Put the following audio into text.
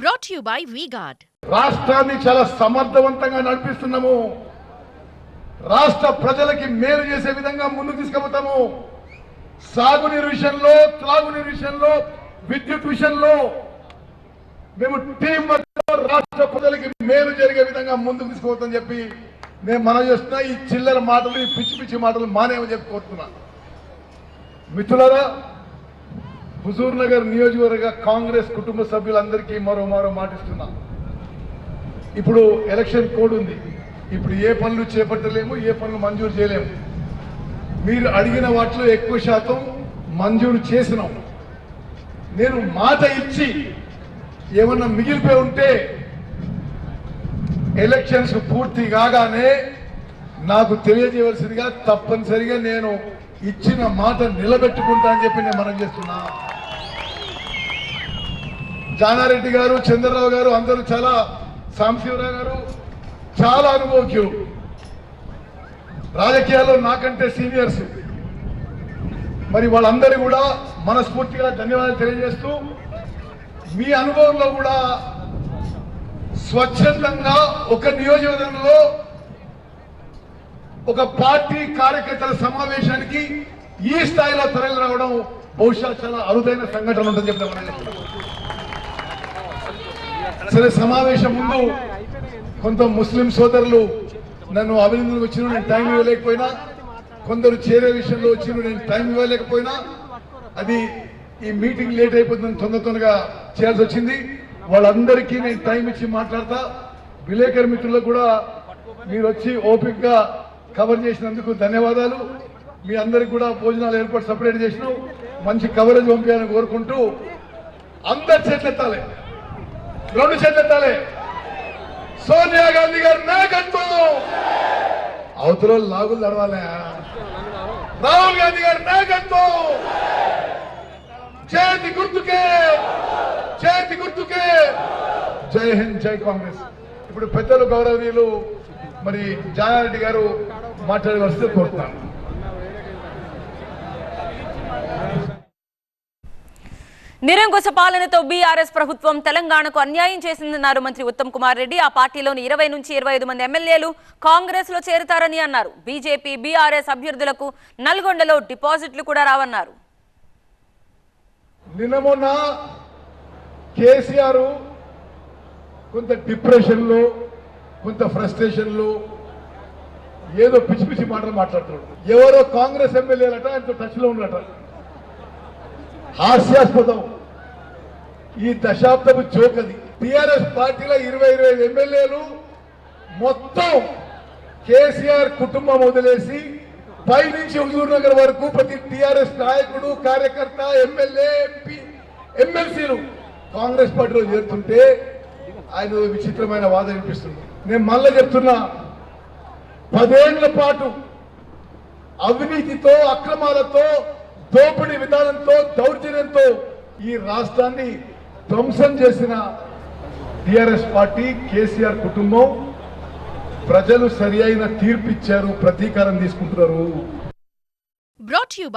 Brought you by V-Guard రాష్ట్రాన్ని చాలా సమర్థవంతంగా నడిపిస్తున్నాము. రాష్ట్ర ప్రజలకి మేలు చేసే విధంగా ముందుకు తీసుకుపోతాము. సాగునీరు విషయంలో త్రాగునీరు విషయంలో విద్యుత్ విషయంలో మేము టీం వర్క్ రాష్ట్ర ప్రజలకి మేలు జరిగే విధంగా ముందుకు తీసుకోవద్దని చెప్పి నేను మనం చేస్తున్న. ఈ చిల్లర మాటలు ఈ పిచ్చి పిచ్చి మాటలు మానేమని చెప్పి కోరుతున్నా. హుజూర్ నగర్ నియోజకవర్గ కాంగ్రెస్ కుటుంబ సభ్యులందరికీ మరో మరో మాటిస్తున్నా. ఇప్పుడు ఎలక్షన్ కోడ్ ఉంది. ఇప్పుడు ఏ పనులు చేపట్టలేము ఏ పనులు మంజూరు చేయలేము. మీరు అడిగిన వాటిలో ఎక్కువ శాతం మంజూరు చేసినాం. నేను మాట ఇచ్చి ఏమన్నా మిగిలిపోయి ఉంటే ఎలక్షన్స్ పూర్తి కాగానే నాకు తెలియజేయవలసిందిగా తప్పనిసరిగా నేను ఇచ్చిన మాట నిలబెట్టుకుంటా అని చెప్పి నేను మనం చేస్తున్నా. జానారెడ్డి గారు చంద్రరావు గారు అందరూ చాలా సాంశివరావు గారు చాలా అనుభవజ్ఞులు. రాజకీయాల్లో నాకంటే సీనియర్స్. మరి వాళ్ళందరూ కూడా మనస్ఫూర్తిగా ధన్యవాదాలు తెలియజేస్తూ మీ అనుభవంలో కూడా స్వచ్ఛందంగా ఒక నియోజకవర్గంలో ఒక పార్టీ కార్యకర్తల సమావేశానికి ఈ స్థాయిలో తరలి రావడం బహుశా చాలా అరుదైన సంఘటన ఉందని చెప్పి సరే సమావేశం ముందు కొంత ముస్లిం సోదరులు నన్ను అభినందనకు వచ్చిన నేను టైం ఇవ్వలేకపోయినా. కొందరు చేరే విషయంలో వచ్చిన నేను టైం ఇవ్వలేకపోయినా. అది ఈ మీటింగ్ లేట్ అయిపోతుందని తొందర తొందరగా చేయాల్సి వచ్చింది. వాళ్ళందరికీ నేను టైం ఇచ్చి మాట్లాడతా. విలేకరు మిత్రులకు కూడా మీరు వచ్చి ఓపిక్గా కవర్ చేసినందుకు ధన్యవాదాలు. మీ అందరికి కూడా భోజనాలు ఏర్పాటు సపరేట్ చేసినాం. మంచి కవరేజ్ పంపించాలని కోరుకుంటూ అందరి చేతులెత్తాలి. రెండు చేతులెత్తాలి సోనియా గాంధీ గారి నాయకత్వం. అవతల లాగులు నడవాలి. రాహుల్ గాంధీ గారి నాయకత్వం. చేతి గుర్తుకే. చేతి గుర్తుకే. జై హింద్ జై కాంగ్రెస్. ఇప్పుడు పెద్దలు గౌరవనీయులు మరి జానారెడ్డి గారు మాట్లాడవలసి కోరుతున్నాను. నిరంకుశ పాలనతో బీఆర్ఎస్ ప్రభుత్వం తెలంగాణకు అన్యాయం చేసిందన్నారు మంత్రి ఉత్తమ్ కుమార్ రెడ్డి. ఆ పార్టీలోని ఇరవై నుంచి ఇరవై ఐదు మంది ఎమ్మెల్యేలు కాంగ్రెస్లో చేరుతారని అన్నారు. బీజేపీ బీఆర్ఎస్ అభ్యర్థులకు నల్గొండలో డిపాజిట్లు కూడా రావన్నారు. నిన్న కేసీఆర్ కొంత డిప్రెషన్లో కొంత ఫ్రస్ట్రేషన్లో ఏదో పిచ్చి పిచ్చి మాటలు మాట్లాడుతున్నాడు. ఎవరో కాంగ్రెస్ ఎమ్మెల్యేలట ఆయనతో టచ్లో ఉన్నట్టు హాస్యాస్పదం. ఈ దశాబ్దపు చోకది టిఆర్ఎస్ పార్టీలో ఇరవై ఇరవై ఎమ్మెల్యేలు మొత్తం కేసీఆర్ కుటుంబం వదిలేసి పై నుంచి హుజూర్ నగర్ వరకు ప్రతి టిఆర్ఎస్ నాయకుడు కార్యకర్త ఎమ్మెల్యే ఎంపీ ఎమ్మెల్సీలు కాంగ్రెస్ పార్టీలో చేరుతుంటే ఆయన విచిత్రమైన వాద వినిపిస్తుంది. నేను మళ్ళీ చెప్తున్నా పదేళ్ళ పాటు అవినీతితో అక్రమాలతో దోపిడీ విధానంతో దౌర్జన్యంతో ఈ రాష్ట్రాన్ని ధ్వంసం చేసిన టిఆర్ఎస్ పార్టీ కేసీఆర్ కుటుంబం ప్రజలు సరి అయిన తీర్పు ఇచ్చారు ప్రతీకారం తీసుకుంటున్నారు Brought to you.